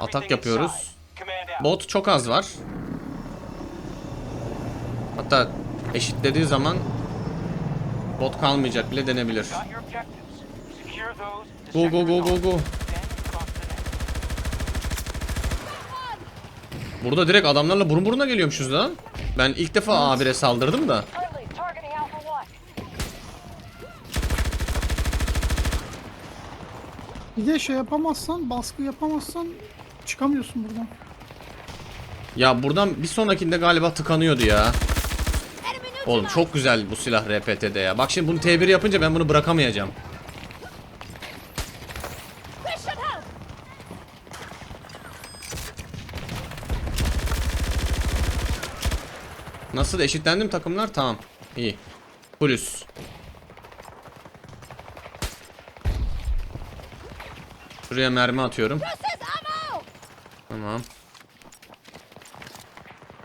Atak yapıyoruz. Bot çok az var. Hatta eşitlediği zaman bot kalmayacak bile denebilir. Go go go go go. Burada direkt adamlarla burun buruna geliyormuşuz lan. Ben ilk defa A1'e saldırdım da. Bir de şey yapamazsan, baskı yapamazsan çıkamıyorsun buradan. Ya buradan bir sonrakinde galiba tıkanıyordu ya. Oğlum çok güzel bu silah RPT'de ya. Bak şimdi bunu T1 yapınca ben bunu bırakamayacağım. Nasıl eşitlendim takımlar? Tamam. İyi. Plus. Şuraya mermi atıyorum. Tamam.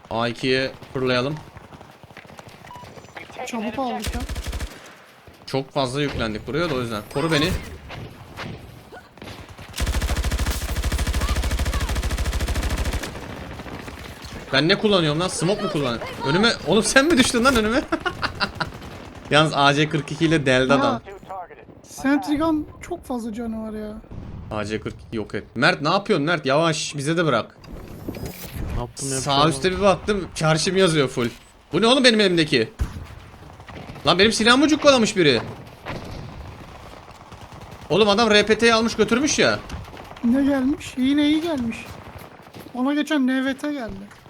A2'ye fırlayalım. Çabuk aldık ya. Çok fazla yüklendik buraya da o yüzden. Koru beni. Ben ne kullanıyorum lan? Smoke mu kullanıyorum? Önüme... Oğlum sen mi düştün lan önüme? Yalnız AC-42 ile deldi adam. Sentry Gun çok fazla canı var ya. AC-42 yok et. Mert ne yapıyorsun Mert? Yavaş bize de bırak. Ne yaptım ya? Sağ üstte bir baktım çarşım yazıyor full. Bu ne oğlum benim elimdeki? Lan benim silahımı cukkalamış biri. Oğlum adam RPT'yi almış götürmüş ya. Ne gelmiş? Yine iyi gelmiş. Ona geçen NVT geldi.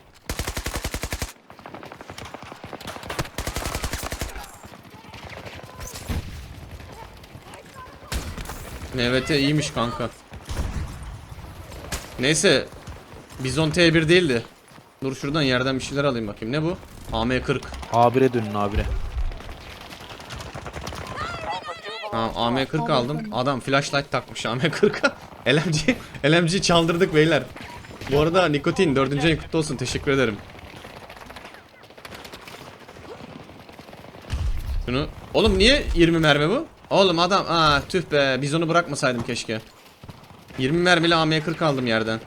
NVT iyiymiş kanka. Neyse. Bizon T1 değildi. Dur şuradan yerden bir şeyler alayım bakayım. Ne bu? AM40. A1'e dönün A1'e. Tamam AM40 aldım. Adam flashlight takmış AM40'a. LMG, LMG çaldırdık beyler. Bu arada nikotin dördüncü ayın kutlu olsun. Teşekkür ederim. Şunu. Oğlum niye 20 mermi bu? Oğlum adam aa tüh be biz onu bırakmasaydım keşke. 20 mermili AM40 aldım yerden.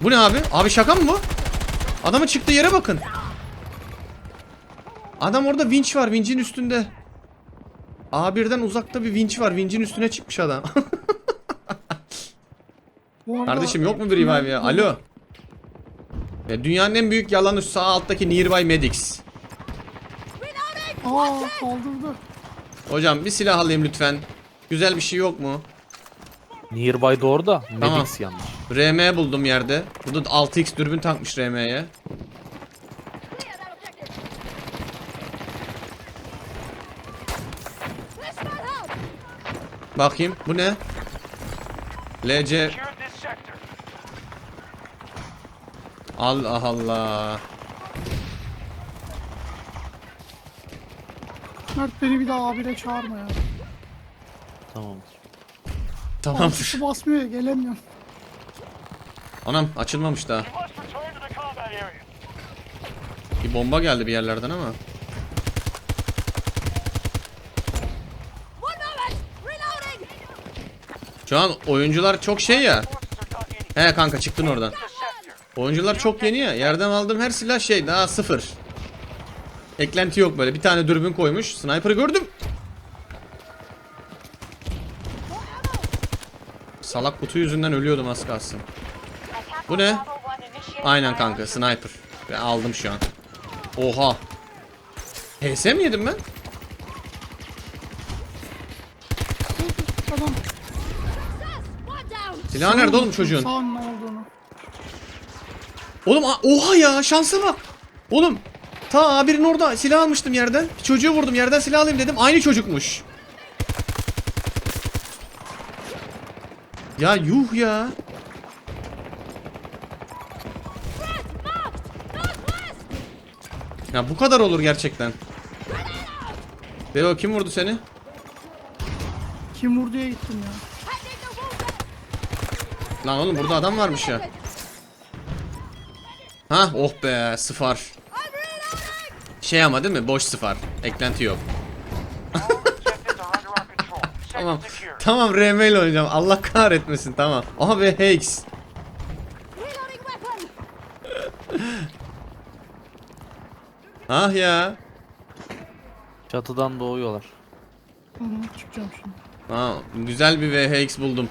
Bu ne abi? Abi şaka mı bu? Adamın çıktığı yere bakın. Adam orada vinç var. Vincin üstünde. A1'den uzakta bir vinç var. Vincin üstüne çıkmış adam. Kardeşim yok mu bir revive ya? Alo. Ya dünyanın en büyük yalanı sağ alttaki Nearby Medics. Aa kaldırdı. Hocam bir silah alayım lütfen. Güzel bir şey yok mu? Nearby doğru da Tamam. Medix yanlış. RM buldum yerde. Burada da 6x dürbün takmış RM'ye. Bakayım bu ne? LC Allah Allah. Mert beni bir daha abire çağırma ya. Tamamdır. Tamam. Su basmıyor gelemiyorum. Anam açılmamış daha. Bir bomba geldi bir yerlerden ama. Şu an oyuncular çok şey ya. He kanka çıktın oradan. Oyuncular çok yeni ya. Yerden aldığım her silah şey daha sıfır. Eklenti yok böyle. Bir tane dürbün koymuş. Sniper'ı gördüm. Salak kutu yüzünden ölüyordum az kalsın. Bu ne? Aynen kanka sniper. Ben aldım şu an. Oha. HS mi yedim ben? Adam. Silah nerede oğlum çocuğun? Sağın ne olduğunu. Oğlum oha ya şansa bak. Oğlum ta A1'in orada silah almıştım yerden. Bir çocuğu vurdum yerden silah alayım dedim. Aynı çocukmuş. Ya yuh ya. Ya bu kadar olur gerçekten. Deo kim vurdu seni? Kim vurduya gittim ya. Lan oğlum burada adam varmış ya. Ha oh be reloading. Şey ama değil mi? Boş sıfar. Eklenti yok. Tamam. Tamam RM ile oynayacağım. Allah kahretmesin tamam. Aha ve Hex. Ah ya. Çatıdan doğuyorlar. Hı hı, çıkacağım şimdi. Ha, güzel bir VHX buldum.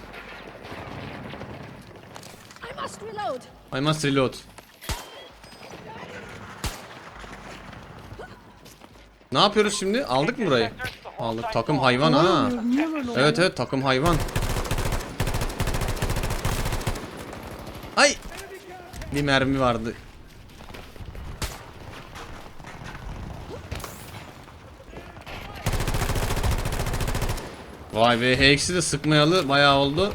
I must reload. I must reload. Ne yapıyoruz şimdi? Aldık mı burayı? Aldık. Takım hayvan ha. Niye böyle? Evet evet takım hayvan. Ay. Bir mermi vardı. Vay be HX'i de sıkmayalı bayağı oldu.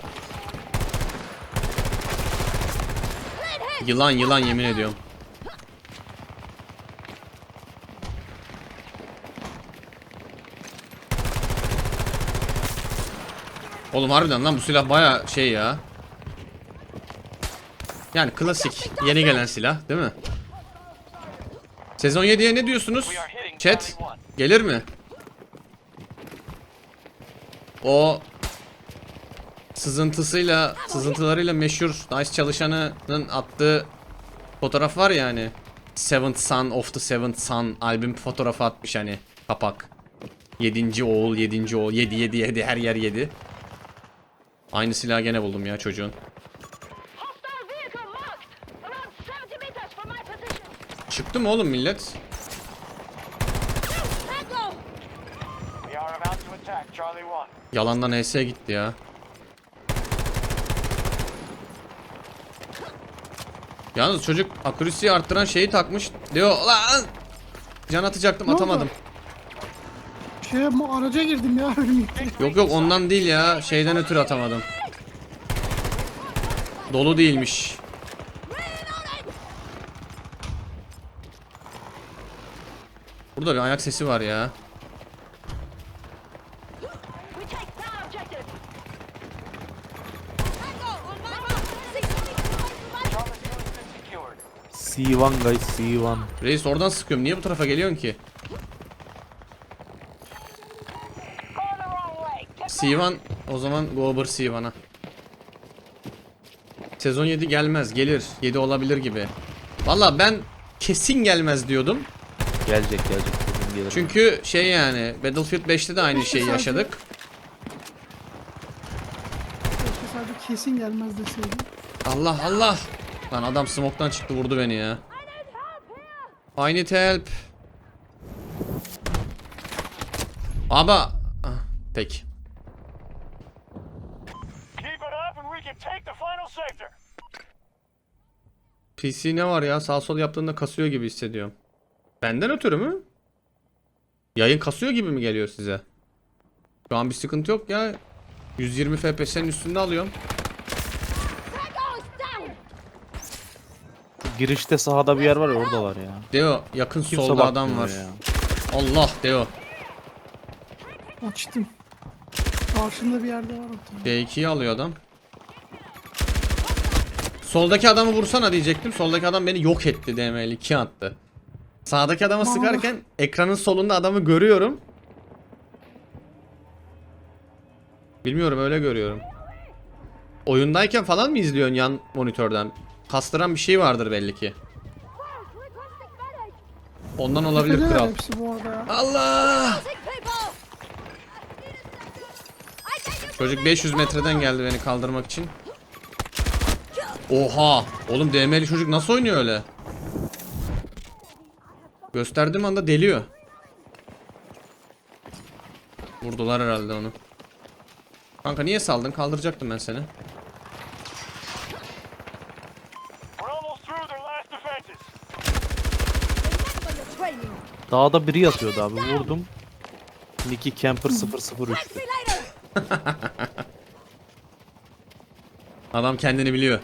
Yılan yılan yemin ediyorum. Oğlum harbiden lan bu silah baya şey ya. Yani klasik yeni gelen silah değil mi? Sezon 7'ye ne diyorsunuz? Chat gelir mi? O sızıntısıyla sızıntılarıyla meşhur Nice çalışanının attığı fotoğraf var ya hani Seventh Son of the Seventh Son albüm fotoğrafı atmış hani kapak. Yedinci oğul, yedinci oğul, yedi yedi yedi her yer yedi. Aynı silahı gene buldum ya çocuğun. Hostile vehicle marked. Around 70 meters from my position. Çıktı mı oğlum millet? Tango. We are about to attack Charlie 1. Yalandan HS'ye gitti ya. Yalnız çocuk akürisiyi arttıran şeyi takmış. Diyor lan. Can atacaktım Ne oldu? Şey bu araca girdim ya Yok yok ondan değil ya. Şeyden ötürü atamadım. Dolu değilmiş. Burada bir ayak sesi var ya. We take that objective. Tango on my mark. 60 meters away from my Charlie 2 has been secured. C1 guys C1. Reis oradan sıkıyorum. Niye bu tarafa geliyorsun ki? C1 o zaman Gober C1'a. Sezon 7 gelmez. Gelir. 7 olabilir gibi. Valla ben kesin gelmez diyordum. Gelecek gelecek. Bugün gelir. Çünkü şey yani Battlefield 5'te de aynı şeyi yaşadık. Keşke sadece kesin gelmez deseydim. Allah Allah. Lan adam smoke'tan çıktı vurdu beni ya. I need help. Aba. Ah, Peki. PC ne var ya? Sağ sol yaptığında kasıyor gibi hissediyorum. Benden ötürü mü? Yayın kasıyor gibi mi geliyor size? Şu an bir sıkıntı yok ya. 120 FPS'nin üstünde alıyorum. Girişte sahada bir yer var ya oradalar ya. Deo yakın Kimse solda adam bakmıyor var. ya. Allah Deo. Açtım. Karşımda bir yerde var ortada. D2'yi alıyor adam. Soldaki adamı vursana diyecektim. Soldaki adam beni yok etti DM'li 2 attı. Sağdaki Vallahi. sıkarken ekranın solunda adamı görüyorum. Bilmiyorum öyle görüyorum. Oyundayken falan mı izliyorsun yan monitörden? Kastıran bir şey vardır belli ki. Ondan olabilir kral. hepsi bu arada ya. Allah! Çocuk 500 metreden geldi beni kaldırmak için. Oha! Oğlum DM'li çocuk nasıl oynuyor öyle? Gösterdiğim anda deliyor. Vurdular herhalde onu. Kanka niye saldın? Kaldıracaktım ben seni. Dağda biri yatıyordu abi vurdum. Nicky Camper 003'tü. Taxi later. Adam kendini biliyor.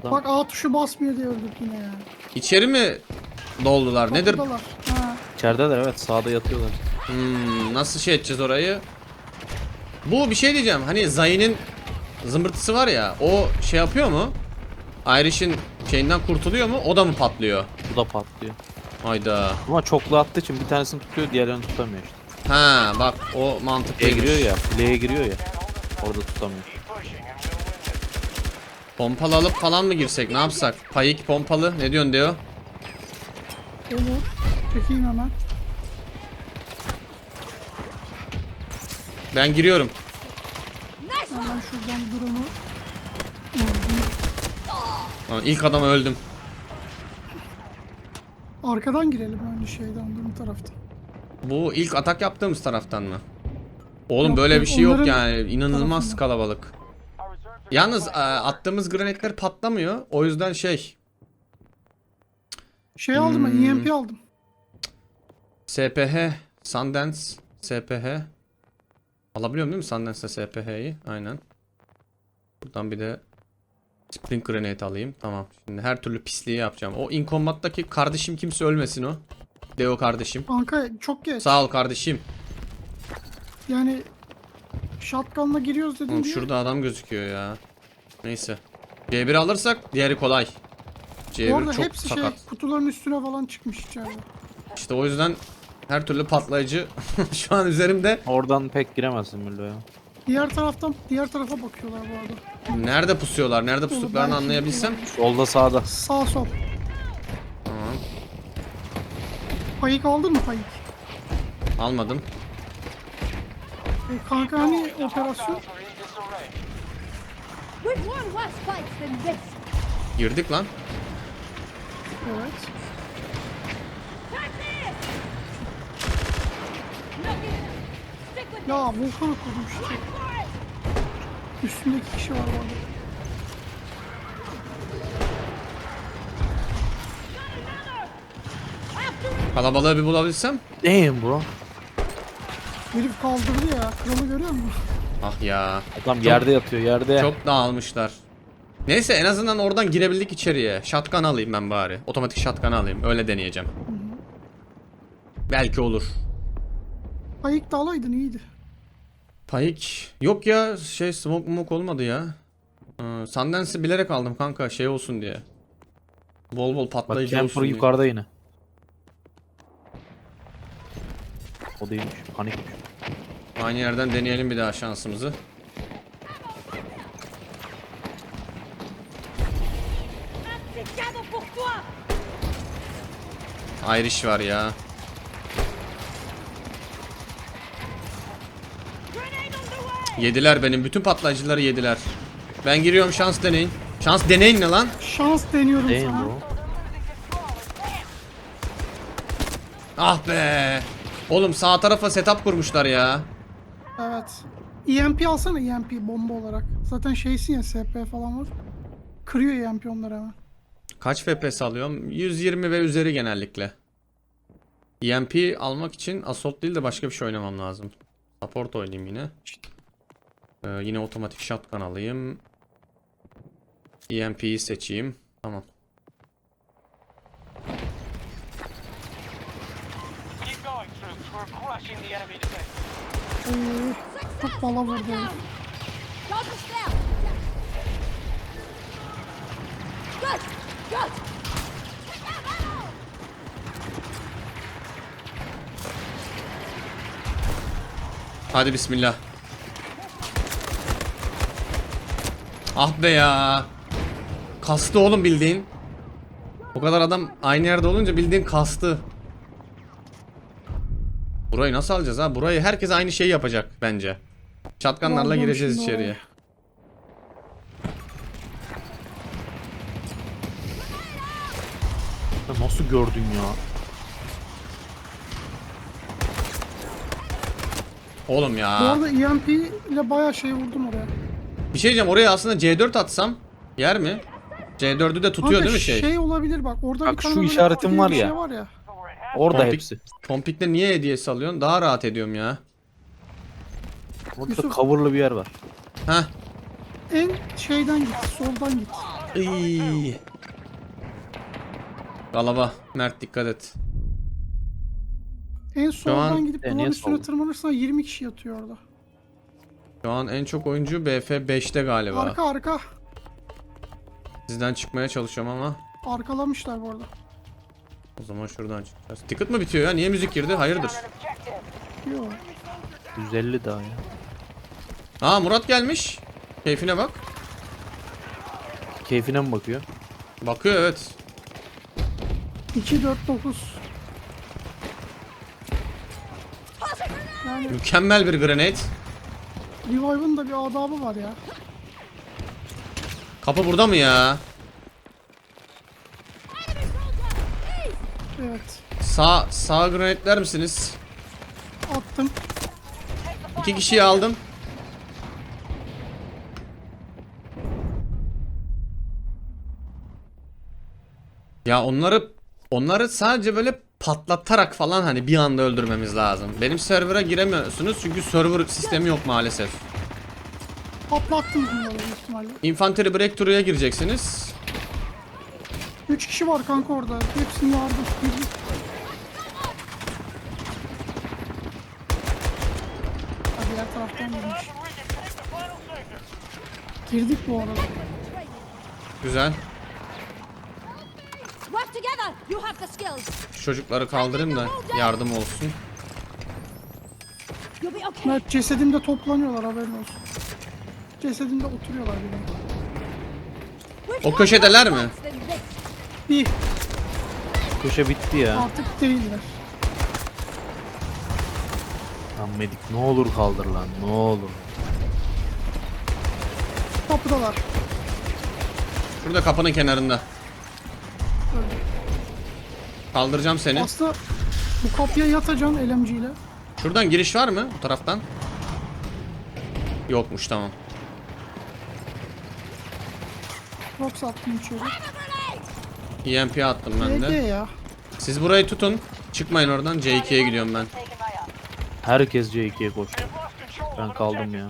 Adam Bak A tuşu basmıyor diye öldük yine ya. İçeri mi doldular? Nedir? Ha. içerideler evet sağda yatıyorlar. Hmm, nasıl şey edeceğiz orayı? Bu bir şey diyeceğim. Hani Zayn'in zımbırtısı var ya. O şey yapıyor mu? Irish'in şeyinden kurtuluyor mu? O da mı patlıyor? Bu da patlıyor. Hayda. Ama çoklu attığı için bir tanesini tutuyor diğerlerini tutamıyor işte. Ha bak o L'ye mantıklıymış. giriyor ya. L'ye giriyor ya. Orada tutamıyor. Pompalı alıp falan mı girsek ne yapsak? Payik pompalı ne diyorsun Deo? Olur. Çekeyim hemen. Ben giriyorum. Hemen şuradan durumu. Aa, İlk adama öldüm. Arkadan girelim önce şeyden durum tarafta. Bu ilk atak yaptığımız taraftan mı? Oğlum Yok, böyle yok, bir şey yok onların yani. İnanılmaz tarafından. kalabalık. Yalnız e, attığımız granatler patlamıyor. O yüzden şey Şey aldım Hmm. EMP aldım. SPH Sundance SPH Alabiliyorum değil mi Sundance'da SPH'yi? Aynen. Buradan bir de Spring Grenade alayım. Tamam. Şimdi her türlü pisliği yapacağım. O In Combat'taki kardeşim kimse ölmesin o. Deo kardeşim. Kanka çok geç. Sağ ol kardeşim. Yani shotgunla giriyoruz dedim Oğlum diye. şurada adam gözüküyor ya. Neyse. C1 alırsak diğeri kolay. C1 Orada çok hepsi sakat. şey kutuların üstüne falan çıkmış içeride. İşte o yüzden her türlü patlayıcı şu an üzerimde. Oradan pek giremezsin Müllo ya. Diğer taraftan diğer tarafa bakıyorlar bu arada. Nerede pusuyorlar, nerede pustuklarını belki anlayabilsem. Solda sağda. Sağ sol. Tamam. Payık aldın mı payık? Almadım. E, kanka hani operasyon? Girdik lan. Evet. Ya Volkan'ı koydum işte. for it! Üstünde iki kişi var bu arada. Kalabalığı bir bulabilsem. Damn bro. Herif kaldırdı ya. Kralı görüyor musun? Ah ya. Adam yerde yatıyor yerde. Çok dağılmışlar. Neyse en azından oradan girebildik içeriye. Shotgun alayım ben bari. Otomatik shotgun alayım. Öyle deneyeceğim. Belki olur. Payık da alaydın iyiydi. Payik. Yok ya şey smoke mumok olmadı ya. Ee, Sundance'ı bilerek aldım kanka şey olsun diye. Bol bol Bak patlayıcı camper olsun diye. yukarıda yine. O değilmiş. Panikmiş. Aynı yerden deneyelim bir daha şansımızı. Irish var ya. Yediler benim bütün patlayıcıları yediler. Ben giriyorum şans deneyin. Şans deneyin ne lan? Şans deniyorum Damn sana. bro. Ah be. Oğlum sağ tarafa setup kurmuşlar ya. Evet. EMP alsana EMP bomba olarak. Zaten şeysin ya SP falan var. Kırıyor EMP onları hemen. Kaç FPS alıyorum? 120 ve üzeri genellikle. EMP almak için Assault değil de başka bir şey oynamam lazım. Support oynayayım yine. Ee, yine otomatik shotgun alayım. EMP'yi seçeyim. Tamam. Oo, çok bala vurdu. Hadi bismillah. Ah be ya. Kastı oğlum bildiğin. O kadar adam aynı yerde olunca bildiğin kastı. Burayı nasıl alacağız ha? Burayı herkes aynı şeyi yapacak bence. Şatkanlarla gireceğiz içeriye. Ya Nasıl gördün ya? Oğlum Bu ya. arada EMP ile bayağı şey vurdum oraya. Bir şey diyeceğim oraya aslında C4 atsam yer mi? C4'ü de tutuyor Kanka değil mi şey? olabilir bak. Orada Bak bir tane şu böyle işaretim var ya. Şey var ya. Orada Pompik- hepsi. Pompik'te niye hediyesi alıyorsun? Daha rahat ediyorum ya. Orada Yusuf. coverlı bir yer var. Heh. En şeyden git. Soldan git. İyi. Galaba. Mert dikkat et. En soldan an- gidip E, duvarın niye üstüne solda? tırmanırsan 20 kişi yatıyor orada. Şu an en çok oyuncu BF5'te galiba. Arka arka. Sizden çıkmaya çalışıyorum ama. Arkalamışlar bu arada. O zaman şuradan çıkacağız. Ticket mı bitiyor ya? Niye müzik girdi? Hayırdır? Yok. 150 daha ya. Aa Murat gelmiş. Keyfine bak. Keyfine mi bakıyor? Bakıyor evet. 2 4 9. Yani Mükemmel bir grenade. Revive'ın da bir adabı var ya. Kapı burada mı ya? Evet. Sağ sağ grenadler misiniz? Attım. İki kişiyi aldım. Ya onları onları sadece böyle patlatarak falan hani bir anda öldürmemiz lazım. Benim server'a giremiyorsunuz çünkü server sistemi yok maalesef. Patlattım bunları ihtimalle. Infantry Breakthrough'a gireceksiniz. 3 kişi var kanka orada. Hepsini yardım. Girdik. Ha, diğer taraftan girmiş. Girdik bu arada. Güzel. Şu çocukları kaldırayım da yardım olsun. Evet cesedimde toplanıyorlar haberin olsun. Cesedimde oturuyorlar benim. O köşedeler mi? Bir Köşe bitti ya. artık değiller. Lan medik ne olur kaldır lan ne olur. Kapıdalar. Şurada kapının kenarında. Kaldıracağım seni. Aslında bu kapıya yatacağım LMG ile. Şuradan giriş var mı bu taraftan? Yokmuş tamam. Drops attım içeri. EMP attım ben de. ya. Siz burayı tutun. Çıkmayın oradan. C2'ye gidiyorum ben. Herkes C2'ye koştu. Ben kaldım ya.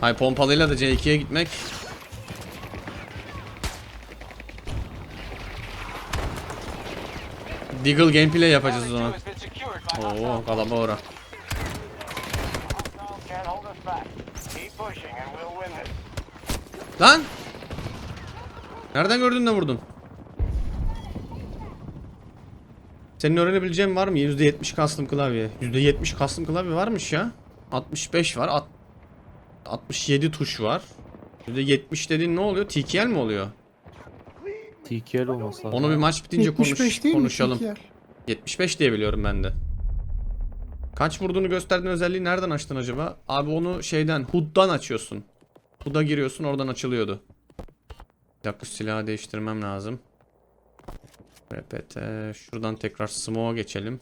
Hay pompalıyla da C2'ye gitmek. Deagle gameplay yapacağız o zaman. Oo kalaba ora. Can't hold us back. Keep pushing and we'll win this. Lan! Nereden gördün de vurdun? Senin öğrenebileceğin var mı? %70 custom klavye. %70 custom klavye varmış ya. 65 var. At 67 tuş var. %70 dediğin ne oluyor? TKL mi oluyor? TKL olması lazım. Onu bir maç bitince konuş, 75 değil mi? konuşalım. TKL? 75 diye biliyorum ben de. Kaç vurduğunu gösterdiğin özelliği nereden açtın acaba? Abi onu şeyden HUD'dan açıyorsun. HUD'a giriyorsun oradan açılıyordu. Bir dakika silahı değiştirmem lazım. RPT şuradan tekrar smoke'a geçelim.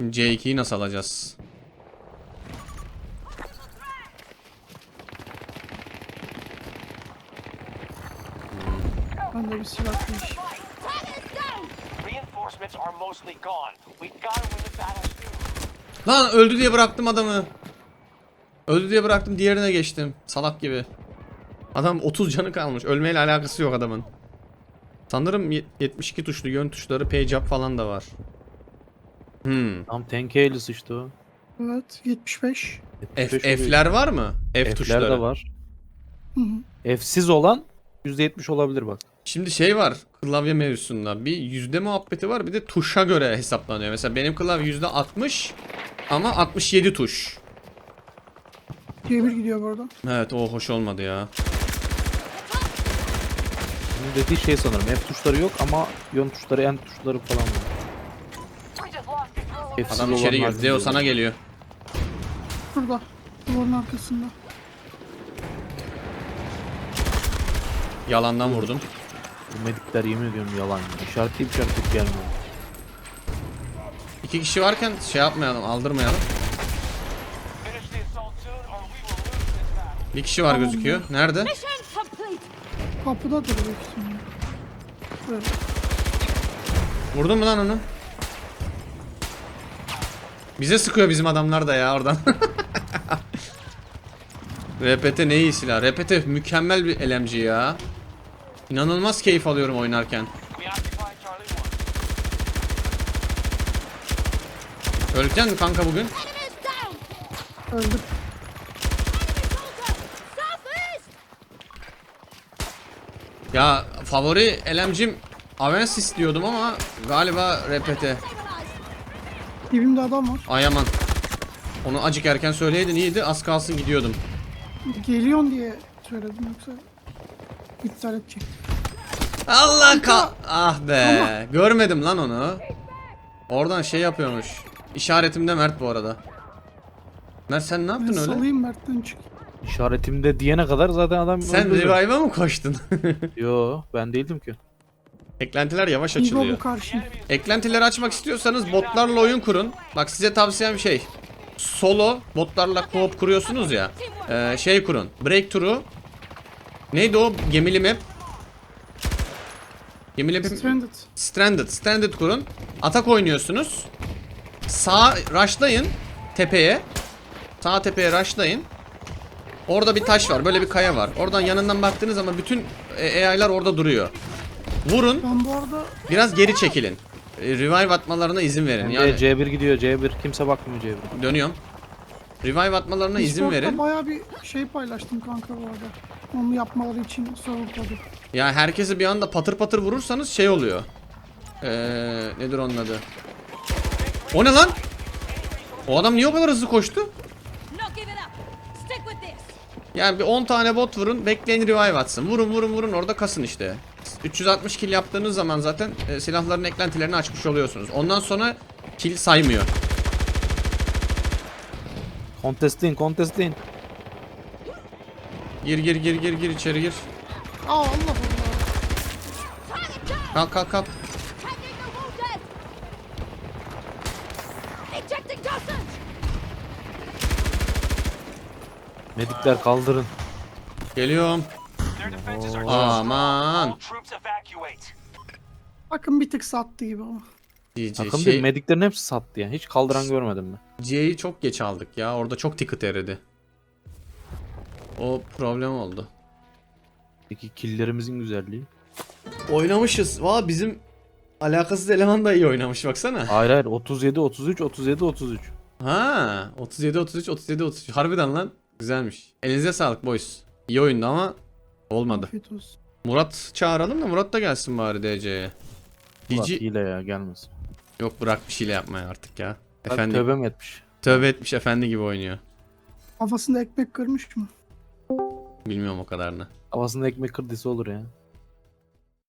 Şimdi C2'yi nasıl alacağız? The battle soon. Lan öldü diye bıraktım adamı. Öldü diye bıraktım diğerine geçtim. Salak gibi. Adam 30 canı kalmış. Ölmeyle alakası yok adamın. Sanırım ye- 72 tuşlu yön tuşları page up falan da var. Hmm. Tam tenkeyli sıçtı o. Evet 75. F, 75 oluyor. F'ler var mı? F F'ler tuşları. de var. Hı hı. F'siz olan %70 olabilir bak. Şimdi şey var klavye mevzusunda. Bir yüzde muhabbeti var bir de tuşa göre hesaplanıyor. Mesela benim klavye yüzde 60 ama 67 tuş. C1 gidiyor bu arada. Evet o hoş olmadı ya. Bunun dediği şey sanırım. F tuşları yok ama yön tuşları, en tuşları falan var. F'siz Adam içeri olanlar girdi. Deo sana geliyor. Şurada. Duvarın arkasında. Yalandan vurdum. Bu medikler yemin ediyorum yalan. ya. İşaretleyip işaretleyip gelmiyor. İki kişi varken şey yapmayalım aldırmayalım. Bir kişi var gözüküyor. Nerede? Kapıda duruyor. Vurdun mu lan onu? Bize sıkıyor bizim adamlar da ya oradan. RPT ne iyi silah. RPT mükemmel bir LMG ya. İnanılmaz keyif alıyorum oynarken. We occupy Charlie 1. Öleceksin mi kanka bugün? Southeast. Ya favori elemcim Avens istiyordum ama galiba repete. Dibimde adam var. Ay aman. Onu acık erken söyleydin iyiydi. Az kalsın gidiyordum. Geliyorsun diye söyledim yoksa iptal edecek. Allah ka... Ah be. Görmedim lan onu. Oradan şey yapıyormuş. İşaretimde Mert bu arada. Mert sen ne Ben yaptın öyle? salayım Mert'ten çık. İşaretimde diyene kadar zaten adam Sen revive'a mı koştun? Yo ben değildim ki. Eklentiler yavaş açılıyor. Eklentileri açmak istiyorsanız botlarla oyun kurun. Bak size tavsiyem şey. Solo botlarla co-op kuruyorsunuz ya. Ee, şey kurun. Breakthrough. Neydi o gemili map? Gemili map. Stranded. Stranded. Stranded kurun. Atak oynuyorsunuz. Sağ rushlayın tepeye. Sağ tepeye rushlayın. Orada bir taş var. Böyle bir kaya var. Oradan yanından baktığınız zaman bütün e, AI'lar orada duruyor. Vurun. Ben bu arada Biraz geri çekilin. E, Revive atmalarına izin verin. Yani Yani C1 gidiyor C1 kimse bakmıyor C1. dönüyorum. Revive atmalarına izin Discord'da verin. bayağı bir şey paylaştım kanka bu arada. Onu yapmaları için kodu. Ya herkesi bir anda patır patır vurursanız şey oluyor. Ee, nedir onun adı? O ne lan? O adam niye o kadar hızlı koştu? Yani bir 10 tane bot vurun, bekleyin revive atsın. Vurun vurun vurun orada kasın işte. 360 kill yaptığınız zaman zaten e, silahların eklentilerini açmış oluyorsunuz. Ondan sonra kill saymıyor. Contestleyin contestleyin. Gir gir gir gir gir içeri gir. Aa Allah Allah. Kalk kalk kalk. Medikler kaldırın. Geliyorum. Aman. Bakın bir tık sattı gibi ama. GG. Takım Şey, değil mediklerin hepsi sattı yani. Hiç kaldıran görmedim ben. C'yi çok geç aldık ya. Orada çok ticket eridi. O problem oldu. Peki killerimizin güzelliği. Oynamışız. Valla bizim alakasız eleman da iyi oynamış baksana. Hayır hayır 37 33 37 33. Ha, 37 33 37 33. Harbiden lan. Güzelmiş. Elinize sağlık boys. İyi oyundu ama olmadı. Murat çağıralım da Murat da gelsin bari DC'ye. DG hile ya gelmesin. yok bırak bir şeyle yapmaya artık ya. Efendi tövbe mi etmiş? tövbe etmiş efendi gibi oynuyor. Kafasında ekmek kırmış mı? Bilmiyorum o kadarını. Havasında ekmek kırdıysa olur ya.